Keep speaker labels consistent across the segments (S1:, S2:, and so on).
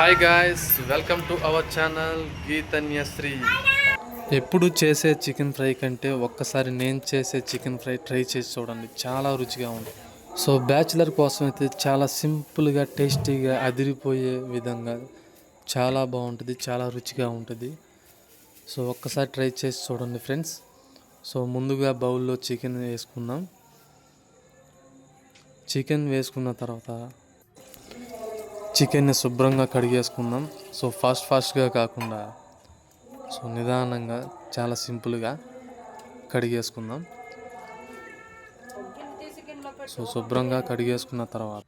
S1: Hi guys welcome to our channel Geethanyasri ఎప్పుడు చేసే chicken fry కంటే ఒక్కసారి నేను చేసే చికెన్ ఫ్రై ట్రై చేసి చూడండి చాలా రుచిగా ఉంది. సో బ్యాచిలర్ కోసం అయితే చాలా సింపుల్గా టేస్టీగా అదిరిపోయే విధంగా చాలా బాగుంటుంది చాలా రుచిగా ఉంటుంది. సో ఒక్కసారి ట్రై చేసి చూడండి ఫ్రెండ్స్ సో ముందుగా బౌల్లో చికెన్ వేసుకుందాం. చికెన్ వేసుకున్న తర్వాత చికెన్ని శుభ్రంగా కడిగేసుకుందాం. సో ఫాస్ట్ ఫాస్ట్గా కాకుండా సో నిదానంగా చాలా సింపుల్గా కడిగేసుకుందాం. సో శుభ్రంగా కడిగేసుకున్న తర్వాత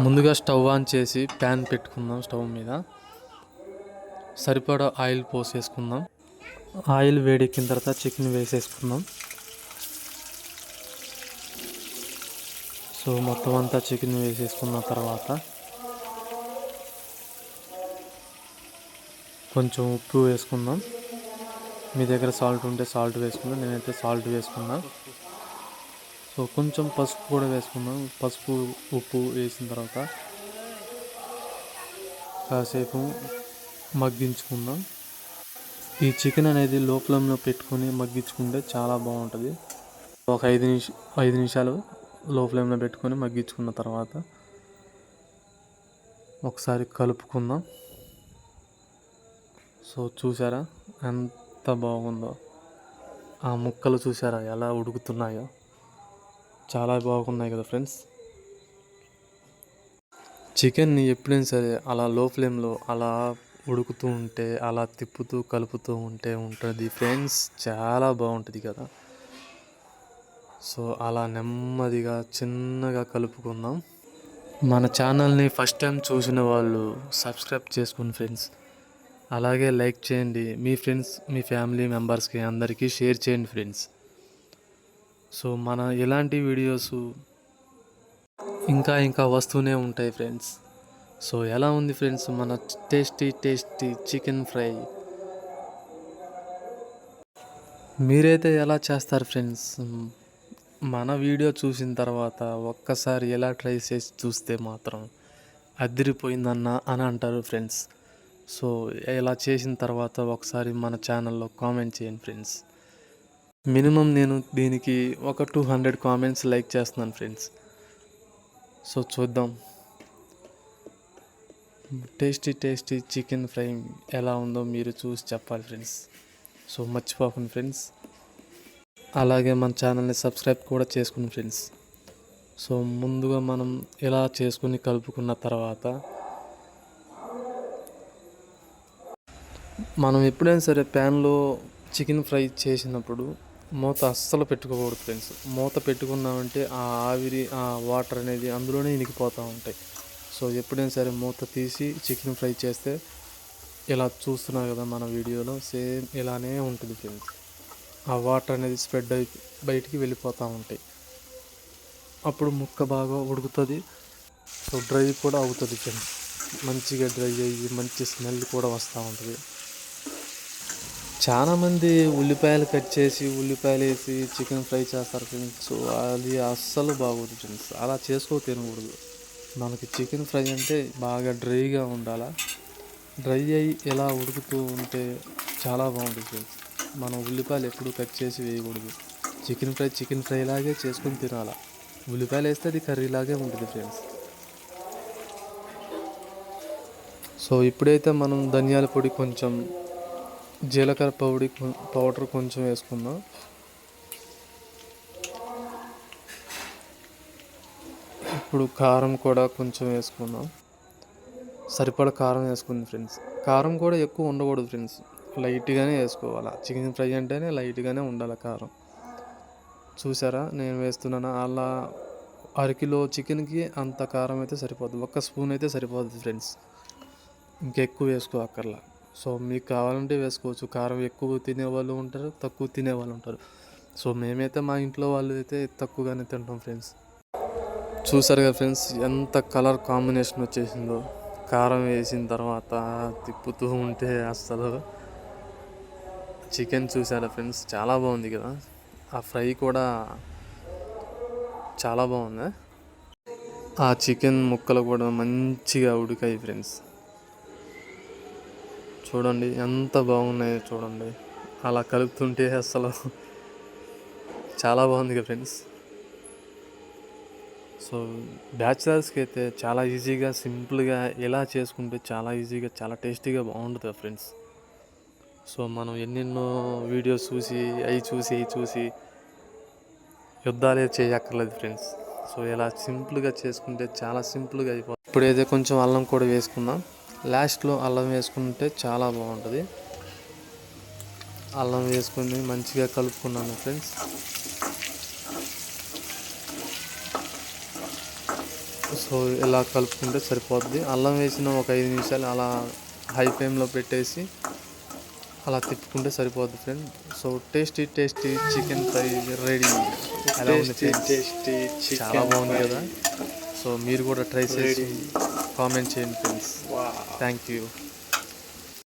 S1: ముందుగా స్టవ్ ఆన్ చేసి ప్యాన్ పెట్టుకుందాం స్టవ్ మీద. సరిపడా ఆయిల్ పోసేసుకుందాం. ఆయిల్ వేడెక్కిన తర్వాత చికెన్ వేసేసుకుందాం. సో మొత్తం అంతా చికెన్ వేసేసుకున్న తర్వాత కొంచెం ఉప్పు వేసుకుందాం మీ దగ్గర సాల్ట్ ఉంటే సాల్ట్ వేసుకుందాం నేనైతే సాల్ట్ వేసుకున్నా సో కొంచెం పసుపు కూడా వేసుకుందాం పసుపు ఉప్పు వేసిన తర్వాత కాసేపు మగ్గించుకుందాం ఈ చికెన్ అనేది లోపలంలో పెట్టుకొని మగ్గించుకుంటే చాలా బాగుంటుంది. ఒక ఐదు నిమిష ఐదు నిమిషాలు లో ఫ్లేమ్లో పెట్టుకొని మగ్గించుకున్న తర్వాత ఒకసారి కలుపుకుందాం. సో చూసారా ఎంత బాగుందో? ఆ ముక్కలు చూసారా ఎలా ఉడుకుతున్నాయో? చాలా బాగున్నాయి కదా ఫ్రెండ్స్. చికెన్ని ఎప్పుడైనా సరే అలా లో ఫ్లేమ్లో అలా ఉడుకుతూ ఉంటే అలా తిప్పుతూ కలుపుతూ ఉంటే ఉంటుంది ఫ్రెండ్స్. చాలా బాగుంటుంది కదా. సో అలా నెమ్మదిగా చిన్నగా కలుపుకుందాం. మన ఛానల్ని ఫస్ట్ టైం చూసిన వాళ్ళు సబ్స్క్రైబ్ చేసుకోండి ఫ్రెండ్స్. అలాగే లైక్ చేయండి. మీ ఫ్రెండ్స్ మీ ఫ్యామిలీ మెంబర్స్కి అందరికీ షేర్ చేయండి ఫ్రెండ్స్. సో మన ఇలాంటి వీడియోస్ ఇంకా ఇంకా వస్తూనే ఉంటాయి ఫ్రెండ్స్. సో ఎలా ఉంది ఫ్రెండ్స్ మన టేస్టీ టేస్టీ చికెన్ ఫ్రై? మీరైతే ఎలా చేస్తారు ఫ్రెండ్స్? మన వీడియో చూసిన తర్వాత ఒక్కసారి ఎలా ట్రై చేసి చూస్తే మాత్రం అదిరిపోయిందన్న అని అంటారు ఫ్రెండ్స్. సో ఇలా చేసిన తర్వాత ఒకసారి మన ఛానల్లో కామెంట్ చేయండి ఫ్రెండ్స్. మినిమం నేను దీనికి ఒక టూ హండ్రెడ్ కామెంట్స్ లైక్ చేస్తున్నాను ఫ్రెండ్స్. సో చూద్దాం. టేస్టీ టేస్టీ చికెన్ ఫ్రై ఎలా ఉందో మీరు చూసి చెప్పాలి ఫ్రెండ్స్. సో మర్చిపోకండి ఫ్రెండ్స్. అలాగే మన ఛానల్ని సబ్స్క్రైబ్ కూడా చేసుకుని ఫ్రెండ్స్. సో ముందుగా మనం ఇలా చేసుకుని కలుపుకున్న తర్వాత మనం ఎప్పుడైనా సరే ప్యాన్లో చికెన్ ఫ్రై చేసినప్పుడు మూత అస్సలు పెట్టుకోకూడదు ఫ్రెండ్స్. మూత పెట్టుకున్నామంటే ఆ ఆవిరి ఆ వాటర్ అనేది అందులోనే ఇనికిపోతూ ఉంటాయి. సో ఎప్పుడైనా సరే మూత తీసి చికెన్ ఫ్రై చేస్తే ఇలా చూస్తున్నారు కదా మన వీడియోలో సేమ్ ఇలానే ఉంటుంది ఫ్రెండ్స్. ఆ వాటర్ అనేది స్ప్రెడ్ అయి బయటికి వెళ్ళిపోతూ ఉంటాయి. అప్పుడు ముక్క బాగా ఉడుకుతుంది. సో డ్రై కూడా అవుతుంది ఫ్రెండ్స్ మంచిగా డ్రై అయ్యి మంచి స్మెల్ కూడా వస్తూ ఉంటుంది. చాలామంది ఉల్లిపాయలు కట్ చేసి ఉల్లిపాయలు వేసి చికెన్ ఫ్రై చేస్తారు ఫ్రెండ్స్. సో అది అస్సలు బాగోదు ఫ్రెండ్స్. అలా చేసుకో తినకూడదు. మనకి చికెన్ ఫ్రై అంటే బాగా డ్రైగా ఉండాలా? డ్రై అయ్యి ఎలా ఉడుకుతూ ఉంటే చాలా బాగుంటుంది ఫ్రెండ్స్. మనం ఉల్లిపాయలు ఎప్పుడు కట్ చేసి వేయకూడదు. చికెన్ ఫ్రై చికెన్ ఫ్రై లాగే చేసుకొని తినాలా? ఉల్లిపాయలు వేస్తే అది కర్రీ లాగే ఉంటుంది ఫ్రెండ్స్. సో ఇప్పుడైతే మనం ధనియాల పొడి కొంచెం జీలకర్ర పౌడి పౌడర్ కొంచెం వేసుకుందాం. ఇప్పుడు కారం కూడా కొంచెం వేసుకుందాం. సరిపడ కారం వేసుకుంది ఫ్రెండ్స్. కారం కూడా ఎక్కువ ఉండకూడదు ఫ్రెండ్స్. లైట్గానే వేసుకోవాలి. చికెన్ ఫ్రై అంటేనే లైట్గానే ఉండాలి కారం. చూసారా? నేను వేస్తున్నాను? అలా అరకిలో చికెన్కి అంత కారం అయితే సరిపోదు. ఒక్క స్పూన్ అయితే సరిపోతుంది ఫ్రెండ్స్. ఇంకెక్కువ వేసుకో అక్కర్లా. సో మీకు కావాలంటే వేసుకోవచ్చు. కారం ఎక్కువ తినే వాళ్ళు ఉంటారు తక్కువ తినే వాళ్ళు ఉంటారు. సో మేమైతే మా ఇంట్లో వాళ్ళు అయితే తక్కువగానే తింటాం ఫ్రెండ్స్. చూసారు కదా ఫ్రెండ్స్? ఎంత కలర్ కాంబినేషన్ వచ్చేసిందో. కారం వేసిన తర్వాత తిప్పుతూ ఉంటే అస్సలు చికెన్ చూసారా ఫ్రెండ్స్? చాలా బాగుంది కదా? ఆ ఫ్రై కూడా చాలా బాగుంది? ఆ చికెన్ ముక్కలు కూడా మంచిగా ఉడికాయి ఫ్రెండ్స్. చూడండి ఎంత బాగున్నాయో చూడండి. అలా కలుపుతుంటే అసలు చాలా బాగుంది కదా ఫ్రెండ్స్. సో బ్యాచిలర్స్కి అయితే చాలా ఈజీగా సింపుల్గా ఎలా చేసుకుంటే చాలా ఈజీగా చాలా టేస్టీగా బాగుంటుంది ఫ్రెండ్స్. సో మనం ఎన్నెన్నో వీడియోస్ చూసి అవి చూసి అవి చూసి యుద్ధాలే చేయక్కర్లేదు ఫ్రెండ్స్ సో ఇలా సింపుల్గా చేసుకుంటే చాలా సింపుల్గా అయిపోతుంది ఇప్పుడైతే కొంచెం అల్లం కూడా వేసుకుందాం. లాస్ట్లో అల్లం వేసుకుంటే చాలా బాగుంటుంది. అల్లం వేసుకుని మంచిగా కలుపుకున్నాను ఫ్రెండ్స్ సో ఇలా కలుపుకుంటే సరిపోద్ది. అల్లం వేసిన ఒక ఐదు నిమిషాలు అలా హై ఫ్లేమ్లో పెట్టేసి అలా తిప్పుకుంటే సరిపోద్ది friend so tasty tasty chicken fry ready ఎలా ఉంది?
S2: టేస్టీ
S1: చాలా బాగుంది కదా. సో మీరు కూడా ట్రై చేసి కామెంట్ చేయండి ఫ్రెండ్స్ థ్యాంక్ యూ